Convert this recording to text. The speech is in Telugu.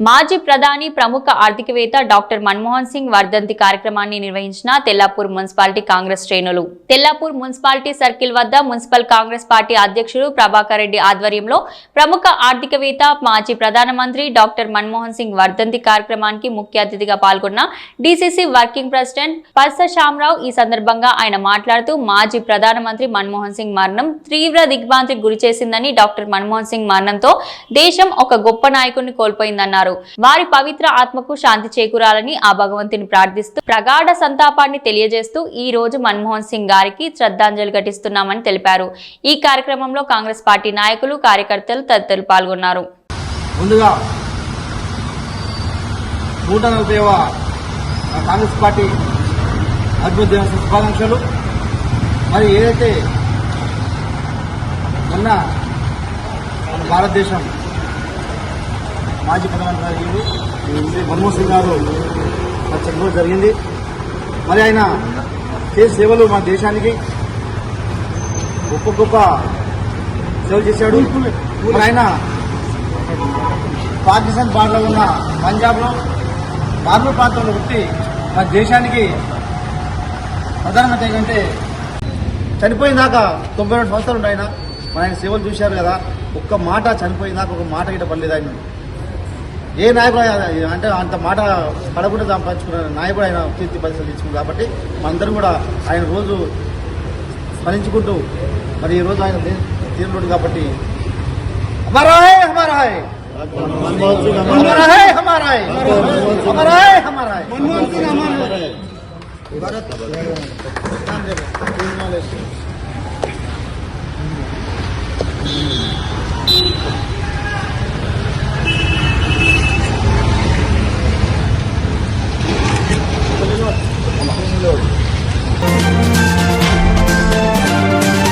మాజీ ప్రధాని ప్రముఖ ఆర్థికవేత్త డాక్టర్ మన్మోహన్ సింగ్ వర్ధంతి కార్యక్రమాన్ని నిర్వహించిన తెల్లాపూర్ మున్సిపాలిటీ కాంగ్రెస్ శ్రేణులు. తెల్లాపూర్ మున్సిపాలిటీ సర్కిల్ వద్ద మున్సిపల్ కాంగ్రెస్ పార్టీ అధ్యక్షుడు ప్రభాకర్ రెడ్డి ఆధ్వర్యంలో ప్రముఖ ఆర్థికవేత్త మాజీ ప్రధానమంత్రి డాక్టర్ మన్మోహన్ సింగ్ వర్ధంతి కార్యక్రమానికి ముఖ్య అతిథిగా పాల్గొన్న DCC working president Parsa Shyamarao ఈ సందర్భంగా ఆయన మాట్లాడుతూ మాజీ ప్రధానమంత్రి మన్మోహన్ సింగ్ మరణం తీవ్ర దిగ్భ్రాంతికి గురి చేసిందని డాక్టర్ మన్మోహన్ సింగ్ మరణంతో దేశం ఒక గొప్ప నాయకుడిని కోల్పోయిందన్నారు. వారి పవిత్ర ఆత్మకు శాంతి చేకూరాలని ఆ భగవంతుని ప్రార్థిస్తూ ప్రగాఢ సంతాపాన్ని తెలియజేస్తూ ఈ రోజు మన్మోహన్ సింగ్ గారికి శ్రద్ధాంజలి ఘటిస్తున్నామని తెలిపారు. ఈ కార్యక్రమంలో కాంగ్రెస్ పార్టీ నాయకులు కార్యకర్తలు తదితరులు పాల్గొన్నారు. ముందుగా నూట నలభైవ కాంగ్రెస్ పార్టీ శుభాకాంక్షలు. మరి ఏదైతే మొన్న మన భారతదేశం మాజీ ప్రధానమంత్రి శ్రీ మన్మోహన్ సింగ్ గారు మరి చనిపోవడం జరిగింది. మరి ఆయన చేసే సేవలు మన దేశానికి గొప్ప గొప్ప సేవలు చేశాడు. మరి ఆయన పాకిస్తాన్ బార్డర్లో ఉన్న పంజాబ్లో బార్బర్ ప్రాంతంలో పుట్టి మన దేశానికి ప్రధానమంత్రి ఏంటంటే చనిపోయిన దాకా తొంభై రెండు సంవత్సరాలు ఉన్నాయి ఆయన. మన ఆయన సేవలు చూశారు కదా ఒక్క మాట చనిపోయిన దాకా ఒక మాట గిట పడలేదు ఆయన. ఏ నాయకుడు అంటే అంత మాట పడకుండా సంపాదించుకున్న నాయకుడు ఆయన కీర్తి పరిస్థితులు ఇచ్చింది కాబట్టి మనందరం కూడా ఆయన రోజు స్మరించుకుంటూ మరి ఈ రోజు ఆయన తీరుడు కాబట్టి హమారాయ్ హమారాయ్. హమారాయ్ హమారాయ్.